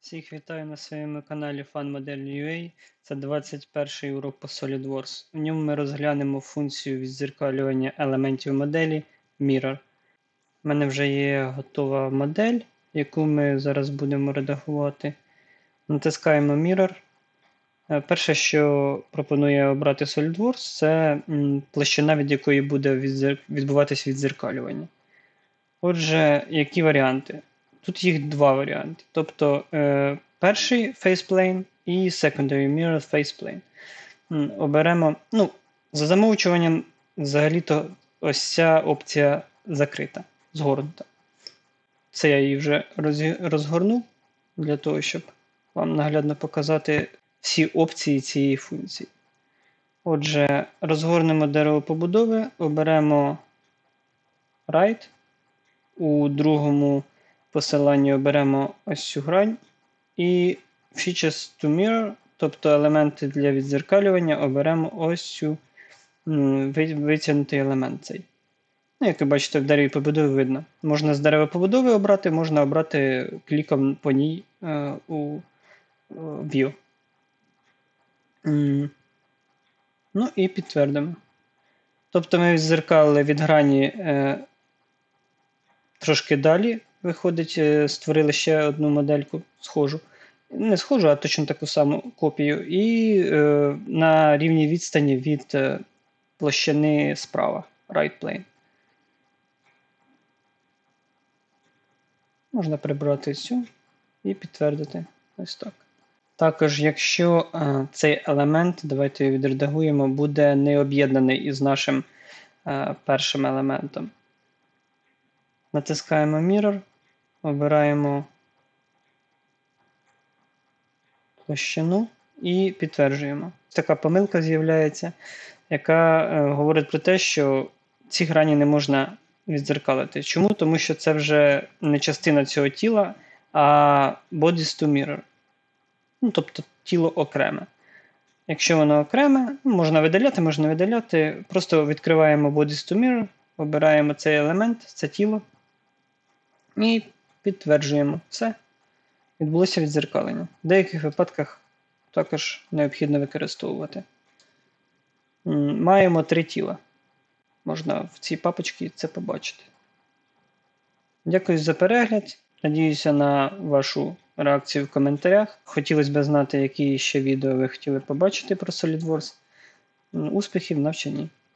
Всіх вітаю на своєму каналі FunModel.ua. Це 21 урок по SolidWorks. В ньому ми розглянемо функцію відзеркалювання елементів моделі Mirror. У мене вже є готова модель, яку ми зараз будемо редагувати. Натискаємо Mirror. Е, Перше, що пропонує обрати SolidWorks, це площина, від якої буде відбуватись відзеркалювання. Отже, які варіанти? Тут їх два варіанти. Тобто е, перший faceplane і secondary mirror faceplane. Оберемо, ну, за замовчуванням, взагалі-то ось ця опція закрита, згорнута. Це я її вже розгорнув для того, щоб вам наглядно показати всі опції цієї функції. Отже, розгорнемо дерево побудови, оберемо right. У другому посиланні оберемо ось цю грань. І Features to Mirror, тобто елементи для відзеркалювання, оберемо ось цю витягнутий елемент цей. Ну, як ви бачите, в дереві побудови видно. Можна з дерева побудови обрати, можна обрати кліком по ній е, у е, View. М. Ну і підтвердимо. Тобто ми відзеркалили від грані е, трошки далі. Виходить, е, створили ще одну модельку схожу. Не схожу, а точно таку саму копію. І е, на рівній відстані від е, площини справа, right plane. Можна прибрати цю і підтвердити ось так. Також, якщо е, цей елемент, давайте його відредагуємо, буде не об'єднаний із нашим е, першим елементом. Натискаємо Mirror, обираємо площину і підтверджуємо. Така помилка з'являється, яка е, говорить про те, що ці грані не можна відзеркалити. Чому? Тому що це вже не частина цього тіла, а bodies to mirror. Ну, тобто тіло окреме. Якщо воно окреме, ну, можна видаляти, можна видаляти. Просто відкриваємо Bodies to Mirror, обираємо цей елемент, це тіло. І підтверджуємо все. Відбулося відзеркалення. В деяких випадках також необхідно використовувати. Маємо три тіла. Можна в цій папочці це побачити. Дякую за перегляд. Надіюся на вашу реакцію в коментарях. Хотілося б знати, які ще відео ви хотіли побачити про SolidWorks. Успіхів навчанні!